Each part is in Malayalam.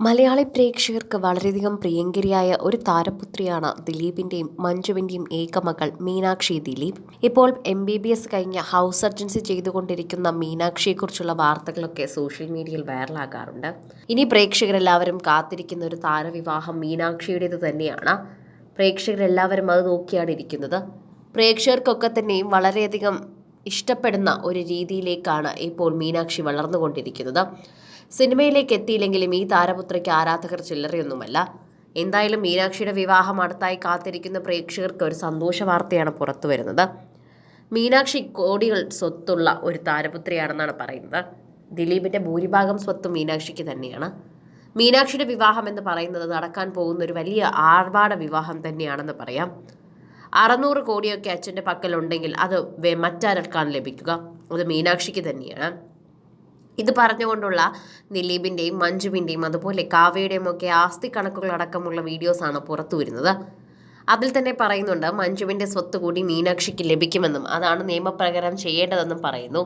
മലയാളി പ്രേക്ഷകർക്ക് വളരെയധികം പ്രിയങ്കരിയായ ഒരു താരപുത്രിയാണ് ദിലീപിന്റെയും മഞ്ജുവിന്റെയും ഏകമകൾ മീനാക്ഷി ദിലീപ്. ഇപ്പോൾ എം ബി ബി എസ് കഴിഞ്ഞ ഹൗസ് സർജൻസി ചെയ്തുകൊണ്ടിരിക്കുന്ന മീനാക്ഷിയെക്കുറിച്ചുള്ള വാർത്തകളൊക്കെ സോഷ്യൽ മീഡിയയിൽ വൈറലാകാറുണ്ട്. ഇനി പ്രേക്ഷകരെല്ലാവരും കാത്തിരിക്കുന്ന ഒരു താരവിവാഹം മീനാക്ഷിയുടേത് തന്നെയാണ്. പ്രേക്ഷകരെല്ലാവരും അത് നോക്കിയാണ് ഇരിക്കുന്നത്. പ്രേക്ഷകർക്കൊക്കെ തന്നെയും വളരെയധികം ഇഷ്ടപ്പെടുന്ന ഒരു രീതിയിലേക്കാണ് ഇപ്പോൾ മീനാക്ഷി വളർന്നുകൊണ്ടിരിക്കുന്നത്. സിനിമയിലേക്ക് എത്തിയില്ലെങ്കിലും ഈ താരപുത്രയ്ക്ക് ആരാധകർ ചില്ലറയൊന്നുമല്ല. എന്തായാലും മീനാക്ഷിയുടെ വിവാഹം അടുത്തായി കാത്തിരിക്കുന്ന പ്രേക്ഷകർക്ക് ഒരു സന്തോഷ വാർത്തയാണ് പുറത്തു വരുന്നത്. മീനാക്ഷി കോടികൾ സ്വത്തുള്ള ഒരു താരപുത്രിയാണെന്നാണ് പറയുന്നത്. ദിലീപിന്റെ ഭൂരിഭാഗം സ്വത്തും മീനാക്ഷിക്ക് തന്നെയാണ്. മീനാക്ഷിയുടെ വിവാഹം എന്ന് പറയുന്നത് നടക്കാൻ പോകുന്ന ഒരു വലിയ ആർഭാട വിവാഹം തന്നെയാണെന്ന് പറയാം. അറുന്നൂറ് കോടിയൊക്കെ അച്ഛന്റെ പക്കലുണ്ടെങ്കിൽ അത് മറ്റാർക്കാണ് ലഭിക്കുക. അത് മീനാക്ഷിക്ക് തന്നെയാണ്. ഇത് പറഞ്ഞുകൊണ്ടുള്ള ദിലീപിന്റെയും മഞ്ജുവിന്റെയും അതുപോലെ കാവ്യയുടെയും ഒക്കെ ആസ്തി കണക്കുകളടക്കമുള്ള വീഡിയോസാണ് പുറത്തു വരുന്നത്. അതിൽ തന്നെ പറയുന്നുണ്ട് മഞ്ജുവിന്റെ സ്വത്ത് കൂടി മീനാക്ഷിക്ക് ലഭിക്കുമെന്നും അതാണ് നിയമപ്രകാരം ചെയ്യേണ്ടതെന്നും പറയുന്നു.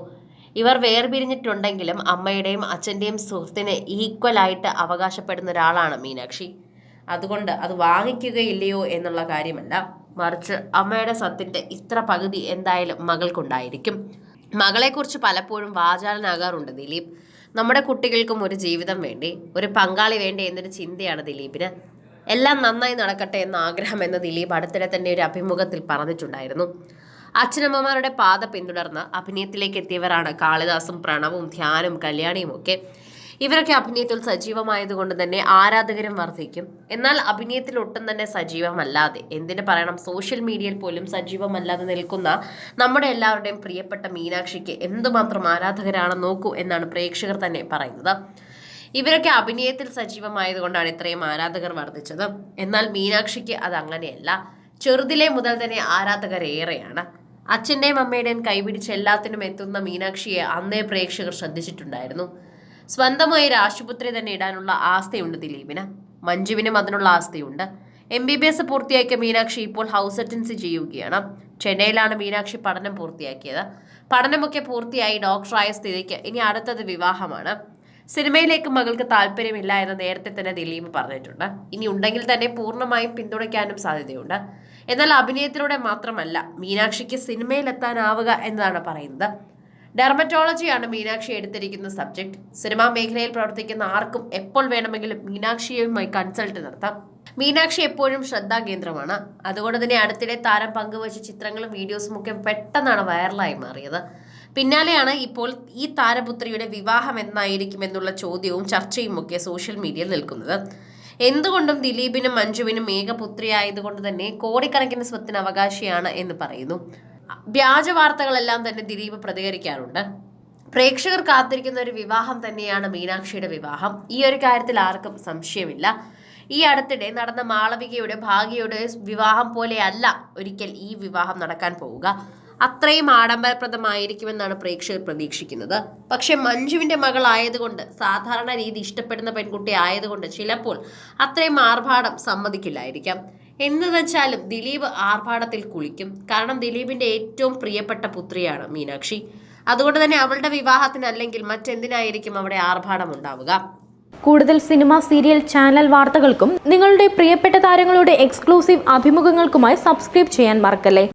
ഇവർ വേർപിരിഞ്ഞിട്ടുണ്ടെങ്കിലും അമ്മയുടെയും അച്ഛന്റെയും സുഹൃത്തിന് ഈക്വലായിട്ട് അവകാശപ്പെടുന്ന ഒരാളാണ് മീനാക്ഷി. അതുകൊണ്ട് അത് വാങ്ങിക്കുകയില്ലയോ എന്നുള്ള കാര്യമല്ല. മറിച്ച് അമ്മയുടെ സ്വത്തിന്റെ ഇത്ര പകുതി എന്തായാലും മകൾക്കുണ്ടായിരിക്കും. മകളെക്കുറിച്ച് പലപ്പോഴും വാചാലനാകാറുണ്ട് ദിലീപ്. നമ്മുടെ കുട്ടികൾക്കും ഒരു ജീവിതം വേണ്ടി ഒരു പങ്കാളി വേണ്ടി എന്നൊരു ചിന്തയാണ് ദിലീപിന്. എല്ലാം നന്നായി നടക്കട്ടെ എന്ന ആഗ്രഹം എന്ന് ദിലീപ് അടുത്തിടെ തന്നെ ഒരു അഭിമുഖത്തിൽ പറഞ്ഞിട്ടുണ്ടായിരുന്നു. അച്ഛനമ്മമാരുടെ പാത പിന്തുടർന്ന് അഭിനയത്തിലേക്ക് എത്തിയവരാണ് കാളിദാസും പ്രണവും ധ്യാനും കല്യാണിയും ഒക്കെ. ഇവരൊക്കെ അഭിനയത്തിൽ സജീവമായതുകൊണ്ട് തന്നെ ആരാധകരും വർദ്ധിക്കും. എന്നാൽ അഭിനയത്തിൽ ഒട്ടും തന്നെ സജീവമല്ലാതെ എന്തിനു പറയണം സോഷ്യൽ മീഡിയയിൽ പോലും സജീവമല്ലാതെ നിൽക്കുന്ന നമ്മുടെ എല്ലാവരുടെയും പ്രിയപ്പെട്ട മീനാക്ഷിക്ക് എന്തുമാത്രം ആരാധകരാണ് നോക്കൂ എന്നാണ് പ്രേക്ഷകർ തന്നെ പറയുന്നത്. ഇവരൊക്കെ അഭിനയത്തിൽ സജീവമായതുകൊണ്ടാണ് ഇത്രയും ആരാധകർ വർദ്ധിച്ചത്. എന്നാൽ മീനാക്ഷിക്ക് അത് അങ്ങനെയല്ല. ചെറുതിലെ മുതൽ തന്നെ ആരാധകർ ഏറെയാണ്. അച്ഛന്റെയും അമ്മയുടെയും കൈപിടിച്ച് എല്ലാത്തിനും എത്തുന്ന മീനാക്ഷിയെ അന്നേ പ്രേക്ഷകർ ശ്രദ്ധിച്ചിട്ടുണ്ടായിരുന്നു. സ്വന്തമായി ഒരു ആശുപത്രി തന്നെ ഇടാനുള്ള ആസ്ഥയുണ്ട് ദിലീപിന് മഞ്ജുവിനും അതിനുള്ള ആസ്ഥയുണ്ട് എം ബി ബി എസ് പൂർത്തിയാക്കിയ മീനാക്ഷി ഇപ്പോൾ ഹൗസ് അറ്റൻസി ചെയ്യുകയാണ്. ചെന്നൈയിലാണ് മീനാക്ഷി പഠനം പൂർത്തിയാക്കിയത്. പഠനമൊക്കെ പൂർത്തിയായി ഡോക്ടറായ സ്ഥിതിക്ക് ഇനി അടുത്തത് വിവാഹമാണ്. സിനിമയിലേക്ക് മകൾക്ക് താല്പര്യമില്ല എന്ന് നേരത്തെ തന്നെ ദിലീപ് പറഞ്ഞിട്ടുണ്ട്. ഇനി ഉണ്ടെങ്കിൽ തന്നെ പൂർണമായും പിന്തുണയ്ക്കാനും സാധ്യതയുണ്ട്. എന്നാൽ അഭിനയത്തിലൂടെ മാത്രമല്ല മീനാക്ഷിക്ക് സിനിമയിലെത്താനാവുക എന്നതാണ് പറയുന്നത്. ഡെർമറ്റോളജിയാണ് മീനാക്ഷി എടുത്തിരിക്കുന്ന സബ്ജക്ട് സിനിമാ മേഖലയിൽ പ്രവർത്തിക്കുന്ന ആർക്കും എപ്പോൾ വേണമെങ്കിലും മീനാക്ഷിയുമായി കൺസൾട്ട് നടത്താം. മീനാക്ഷി എപ്പോഴും ശ്രദ്ധാകേന്ദ്രമാണ് അതുകൊണ്ട് തന്നെ അടുത്തിടെ താരം പങ്കുവച്ച ചിത്രങ്ങളും വീഡിയോസും ഒക്കെ പെട്ടെന്നാണ് വൈറലായി മാറിയത്. പിന്നാലെയാണ് ഇപ്പോൾ ഈ താരപുത്രിയുടെ വിവാഹം എന്നായിരിക്കും എന്നുള്ള ചോദ്യവും ചർച്ചയും ഒക്കെ സോഷ്യൽ മീഡിയയിൽ നിൽക്കുന്നത്. എന്തുകൊണ്ടും ദിലീപിനും മഞ്ജുവിനും ഏകപുത്രിയായതുകൊണ്ട് തന്നെ കോടിക്കണക്കിന് സ്വത്തിന് അവകാശിയാണ് എന്ന് പറയുന്നു. വ്യാജ വാർത്തകളെല്ലാം തന്നെ ദിലീപ് പ്രതികരിക്കാറുണ്ട്. പ്രേക്ഷകർ കാത്തിരിക്കുന്ന ഒരു വിവാഹം തന്നെയാണ് മീനാക്ഷിയുടെ വിവാഹം. ഈ ഒരു കാര്യത്തിൽ ആർക്കും സംശയമില്ല. ഈ അടുത്തിടെ നടന്ന മാളവികയുടെ ഭാഗ്യയുടെ വിവാഹം പോലെയല്ല ഒരിക്കൽ ഈ വിവാഹം നടക്കാൻ പോവുക. അത്രയും ആഡംബരപ്രദമായിരിക്കുമെന്നാണ് പ്രേക്ഷകർ പ്രതീക്ഷിക്കുന്നത്. പക്ഷെ മഞ്ജുവിന്റെ മകളായതുകൊണ്ട് സാധാരണ രീതി ഇഷ്ടപ്പെടുന്ന പെൺകുട്ടി ആയതുകൊണ്ട് ചിലപ്പോൾ അത്രയും ആർഭാടം സമ്മതിക്കില്ലായിരിക്കാം. എന്ന് വെച്ചാലും ദിലീപ് ആർഭാടത്തിൽ കുളിക്കും. കാരണം ദിലീപിന്റെ ഏറ്റവും പ്രിയപ്പെട്ട പുത്രിയാണ് മീനാക്ഷി. അതുകൊണ്ട് തന്നെ അവളുടെ വിവാഹത്തിന് അല്ലെങ്കിൽ മറ്റെന്തിനായിരിക്കും അവിടെ ആർഭാടം ഉണ്ടാവുക? കൂടുതൽ സിനിമ സീരിയൽ ചാനൽ വാർത്തകൾക്കും നിങ്ങളുടെ പ്രിയപ്പെട്ട താരങ്ങളുടെ എക്സ്ക്ലൂസീവ് അഭിമുഖങ്ങൾക്കുമായി സബ്സ്ക്രൈബ് ചെയ്യാൻ മറക്കല്ലേ?